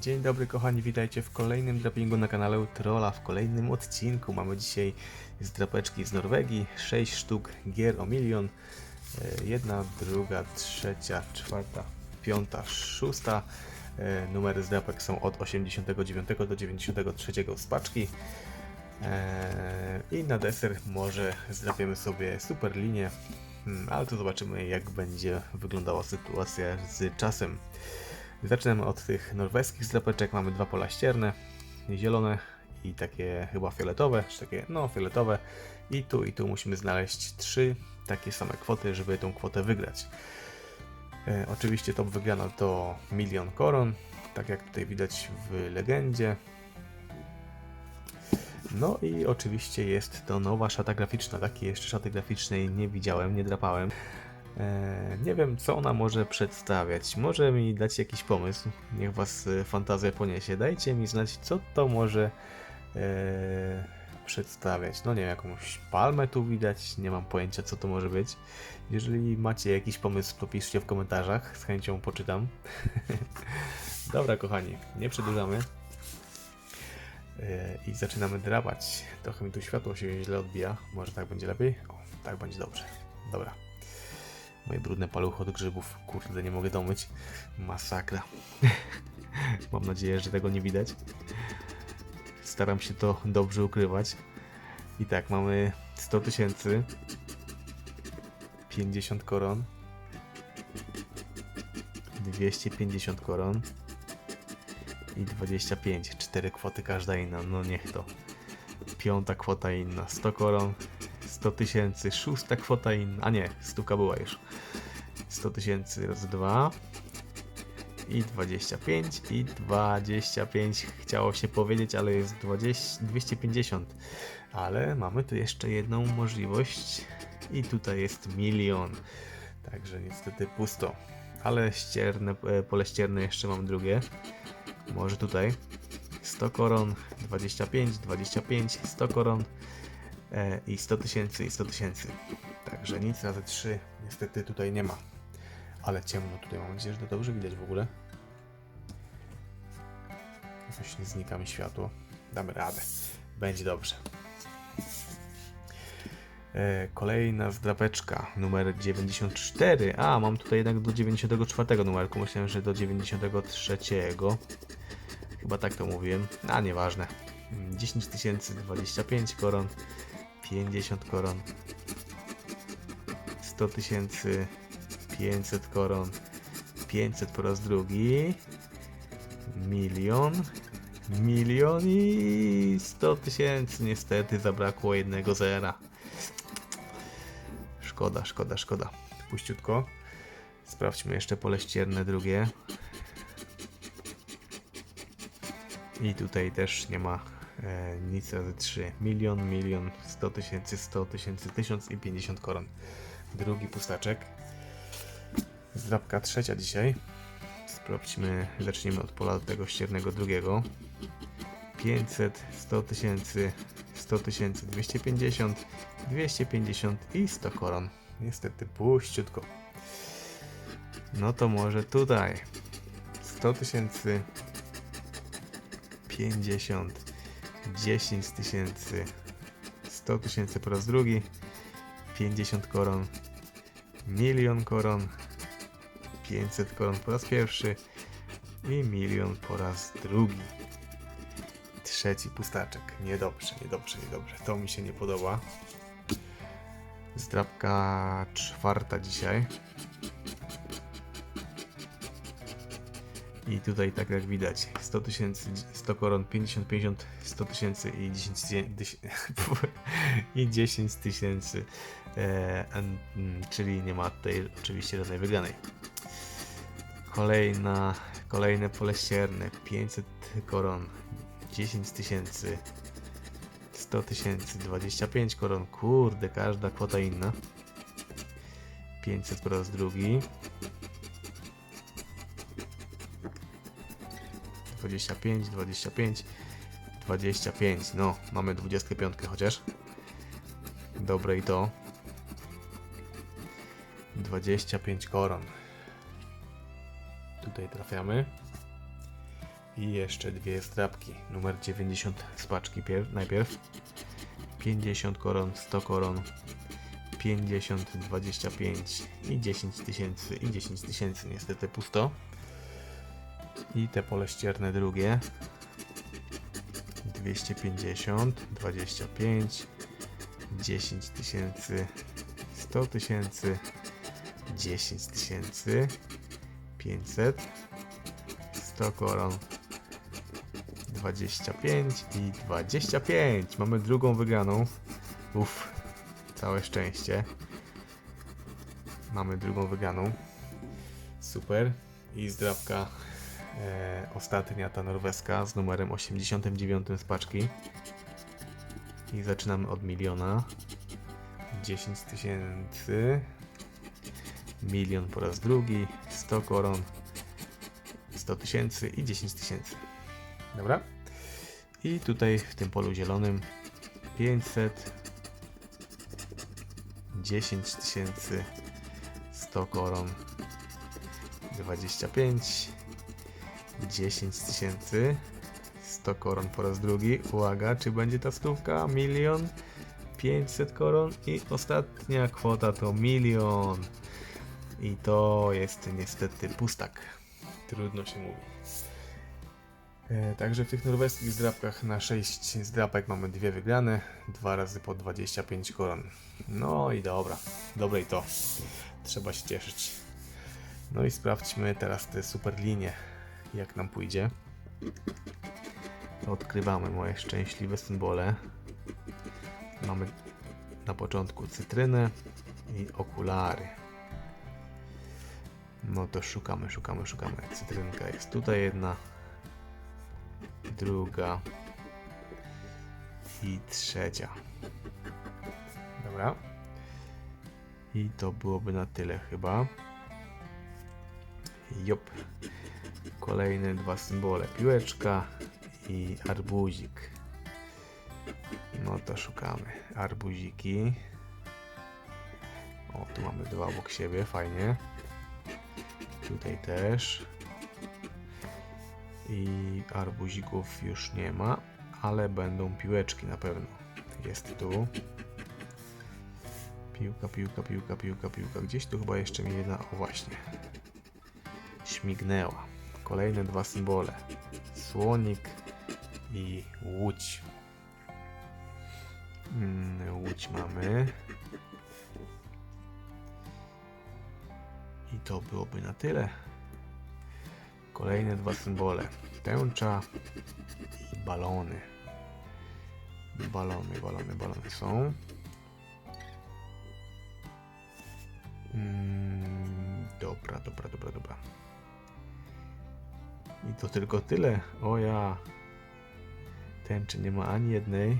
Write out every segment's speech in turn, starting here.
Dzień dobry kochani, witajcie w kolejnym drapingu na kanale Trolla. W kolejnym odcinku mamy dzisiaj z drapeczki z Norwegii 6 sztuk gier o milion. E, Jedna, druga, trzecia, czwarta, piąta, szósta. E, Numery z drapek są od 89 do 93 z paczki. E, I na deser może zdrapiemy sobie super linię, Hmm, ale to zobaczymy jak będzie wyglądała sytuacja z czasem. Zaczynamy od tych norweskich zdrapeczek. Mamy dwa pola ścierne, zielone i takie chyba fioletowe, czy takie no fioletowe. I tu i tu musimy znaleźć trzy takie same kwoty, żeby tą kwotę wygrać. E, oczywiście top wygrana to milion koron, tak jak tutaj widać w legendzie. No i oczywiście jest to nowa szata graficzna. Takiej jeszcze szaty graficznej nie widziałem, nie drapałem. E, nie wiem, co ona może przedstawiać. Może mi dać jakiś pomysł. Niech was e, fantazja poniesie. Dajcie mi znać, co to może e, przedstawiać. No nie wiem, jakąś palmę tu widać. Nie mam pojęcia, co to może być. Jeżeli macie jakiś pomysł, to piszcie w komentarzach. Z chęcią poczytam. Dobra, kochani, nie przedłużamy. I zaczynamy drapać. Trochę mi tu światło się źle odbija. Może tak będzie lepiej? O, tak będzie dobrze. Dobra. Moje brudne paluchy od grzybów. Kurde, nie mogę domyć. Masakra. Mam nadzieję, że tego nie widać. Staram się to dobrze ukrywać. I tak, mamy 100 tysięcy. 50 koron. 250 koron. I 25. Cztery kwoty każda inna. No niech to. Piąta kwota inna. 100 koron. 100 tysięcy, szósta kwota inna, a nie, stuka była już. 100 tysięcy razy 2 i 25 i 25 chciało się powiedzieć, ale jest 20, 250. Ale mamy tu jeszcze jedną możliwość i tutaj jest milion. Także niestety pusto. Ale ścierne, e, pole ścierne jeszcze mam drugie. Może tutaj. 100 koron, 25, 25, 100 koron e, i 100 tysięcy i 100 tysięcy. Także nic razy 3 niestety tutaj nie ma. Ale ciemno tutaj, mam nadzieję, że to dobrze widać w ogóle. Jakoś nie znika mi światło. Damy radę. Będzie dobrze. E, kolejna zdrapeczka, numer 94. A, mam tutaj jednak do 94 numerku. Myślałem, że do 93. Chyba tak to mówiłem. A, nieważne. 10 tysięcy, 25 koron, 50 koron, 100 tysięcy, 500 koron, 500 po raz drugi, milion, milion i 100 tysięcy. Niestety zabrakło jednego zera. Szkoda, szkoda, szkoda. Puściutko. Sprawdźmy jeszcze pole ścierne drugie. I tutaj też nie ma e, nic razy 3. Milion, milion, 100 tysięcy, 100 tysięcy, 1000 i 50 koron. Drugi pustaczek. Zdrabka trzecia dzisiaj. Sprawdźmy, zacznijmy od pola tego ściernego drugiego. 500, 100 tysięcy, 100 tysięcy, 250, 250 i 100 koron. Niestety puściutko. No to może tutaj. 100 tysięcy, 50, 10 tysięcy, 100 tysięcy po raz drugi, 50 koron, milion koron, 500 koron po raz pierwszy i milion po raz drugi. Trzeci pustaczek. Niedobrze, niedobrze, niedobrze. To mi się nie podoba. Zdrabka czwarta dzisiaj. I tutaj tak jak widać 100 tysięcy, 100 koron, 50, 50, 100 tysięcy i 10 tysięcy i 10 tysięcy, e, mm, czyli nie ma tutaj oczywiście żadnej wygranej. Kolejna, kolejne pole ścierne, 500 koron, 10 tysięcy, 100 tysięcy, 25 koron, kurde, każda kwota inna. 500 po raz drugi. 25, 25, 25. No, mamy 25 chociaż. Dobre i to. 25 koron. Tutaj trafiamy. I jeszcze dwie zdrabki. Numer 90 z paczki pier- najpierw. 50 koron, 100 koron, 50, 25 i 10 tysięcy i 10 tysięcy niestety pusto. I te pole ścierne drugie. 250, 25, 10 tysięcy, 100 tysięcy, 10 tysięcy, 500, 100 koron, 25 i 25. Mamy drugą wygraną. Uff, całe szczęście. Mamy drugą wygraną. Super. I zdrabka e, ostatnia, ta norweska z numerem 89 z paczki. I zaczynamy od miliona. 10 tysięcy. Milion po raz drugi. 100 koron. 100 tysięcy i 10 tysięcy. Dobra. I tutaj w tym polu zielonym 500, 10 tysięcy, 100 koron, 25, 10 tysięcy, 100 koron po raz drugi. Uwaga, czy będzie ta stówka? Milion, 500 koron i ostatnia kwota to milion. I to jest niestety pustak. Trudno się mówi. E, Także w tych norweskich zdrabkach na 6 zdrapek mamy dwie wygrane, dwa razy po 25 koron. No i dobra, dobre i to. Trzeba się cieszyć. No i sprawdźmy teraz te super linie, jak nam pójdzie. Odkrywamy moje szczęśliwe symbole. Mamy na początku cytrynę i okulary. No to szukamy, szukamy, szukamy. Cytrynka jest tutaj jedna, druga i trzecia. Dobra. I to byłoby na tyle chyba. Jop. Kolejne dwa symbole. Piłeczka i arbuzik. No to szukamy. Arbuziki. O, tu mamy dwa obok siebie, fajnie. Tutaj też. I arbuzików już nie ma, ale będą piłeczki na pewno. Jest tu. Piłka, piłka, piłka, piłka, piłka. Gdzieś tu chyba jeszcze mi jedna. O właśnie. Śmignęła. Kolejne dwa symbole. Słonik i łódź. Mm, łódź mamy. I to byłoby na tyle. Kolejne dwa symbole. Tęcza i balony. Balony, balony, balony są. Mm, dobra, dobra, dobra, dobra. I to tylko tyle. O ja. Tęczy nie ma ani jednej.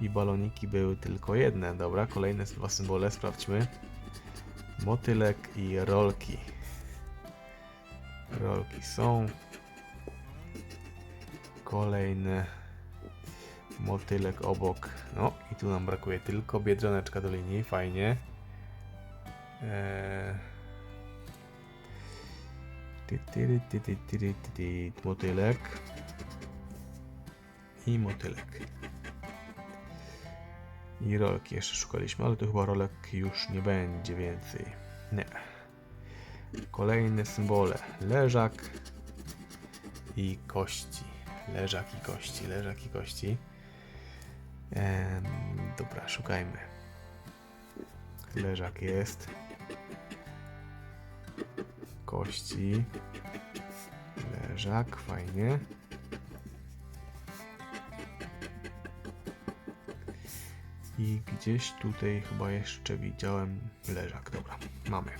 I baloniki były tylko jedne. Dobra, kolejne dwa symbole, sprawdźmy. Motylek i rolki. Rolki są. Kolejny motylek obok. No i tu nam brakuje tylko biedroneczka do linii. Fajnie. Eee... Motylek. I motylek. I rolki jeszcze szukaliśmy, ale to chyba rolek już nie będzie więcej. Nie. Kolejne symbole. Leżak i kości. Leżak i kości, leżak i kości. Em, dobra, szukajmy. Leżak jest. Kości. Leżak, fajnie. I gdzieś tutaj chyba jeszcze widziałem leżak. Dobra, mamy.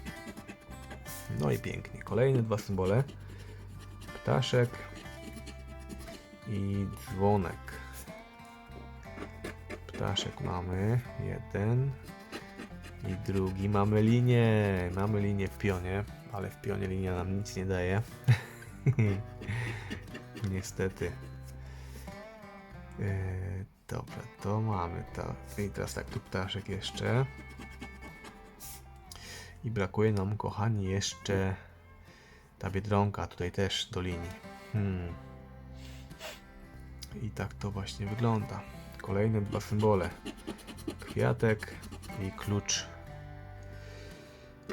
No i pięknie. Kolejne dwa symbole. Ptaszek i dzwonek. Ptaszek mamy. Jeden. I drugi. Mamy linię. Mamy linię w pionie, ale w pionie linia nam nic nie daje. Niestety. Eee, dobra, to mamy to. I teraz tak, tu ptaszek jeszcze. I brakuje nam, kochani, jeszcze Ta biedronka tutaj też do linii. Hmm. I tak to właśnie wygląda. Kolejne dwa symbole. Kwiatek i klucz.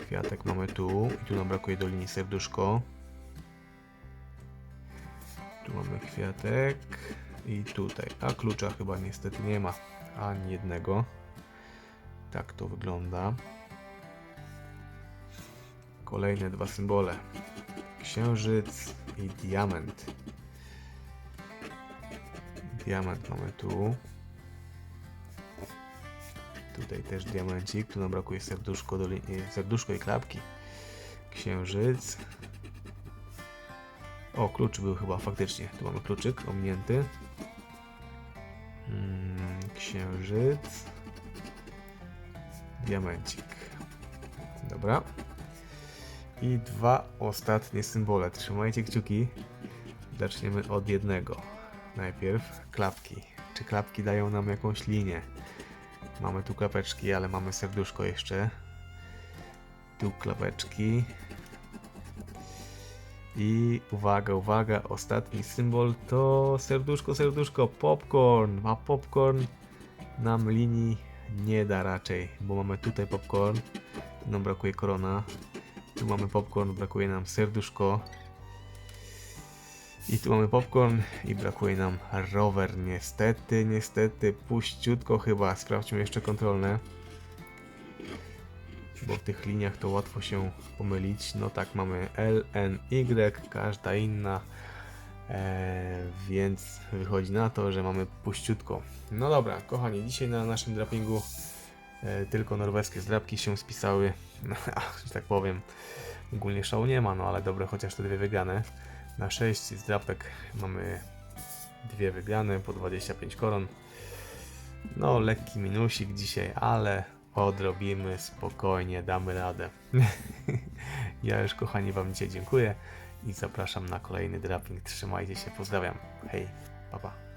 Kwiatek mamy tu i tu nam brakuje do linii serduszko. Tu mamy kwiatek i tutaj. A klucza chyba niestety nie ma ani jednego. Tak to wygląda. Kolejne dwa symbole. Księżyc i diament. Diament mamy tu. Tutaj też diamencik. Tu nam brakuje serduszko, do nie, serduszko i klapki. Księżyc. O, klucz był chyba faktycznie. Tu mamy kluczyk ominięty. Mm, księżyc. Diamencik. Dobra. I dwa ostatnie symbole. Trzymajcie kciuki. Zaczniemy od jednego. Najpierw klapki. Czy klapki dają nam jakąś linię? Mamy tu klapeczki, ale mamy serduszko jeszcze. Tu klapeczki. I uwaga, uwaga, ostatni symbol to serduszko, serduszko, popcorn. A popcorn nam linii nie da raczej, bo mamy tutaj popcorn, nam brakuje korona, tu mamy popcorn, brakuje nam serduszko. I tu mamy popcorn i brakuje nam rower. Niestety, niestety, puściutko chyba. Sprawdźmy jeszcze kontrolne. Bo w tych liniach to łatwo się pomylić. No tak, mamy L, N, Y, każda inna. Eee, więc wychodzi na to, że mamy puściutko. No dobra, kochani, dzisiaj na naszym drapingu e, tylko norweskie zdrapki się spisały. Że tak powiem, ogólnie szału nie ma, no ale dobre, chociaż te dwie wygrane. Na 6 zdrapek mamy dwie wygrane po 25 koron. No, lekki minusik dzisiaj, ale odrobimy spokojnie, damy radę. ja już, kochani, Wam dzisiaj dziękuję i zapraszam na kolejny draping. Trzymajcie się, pozdrawiam. Hej, papa. Pa.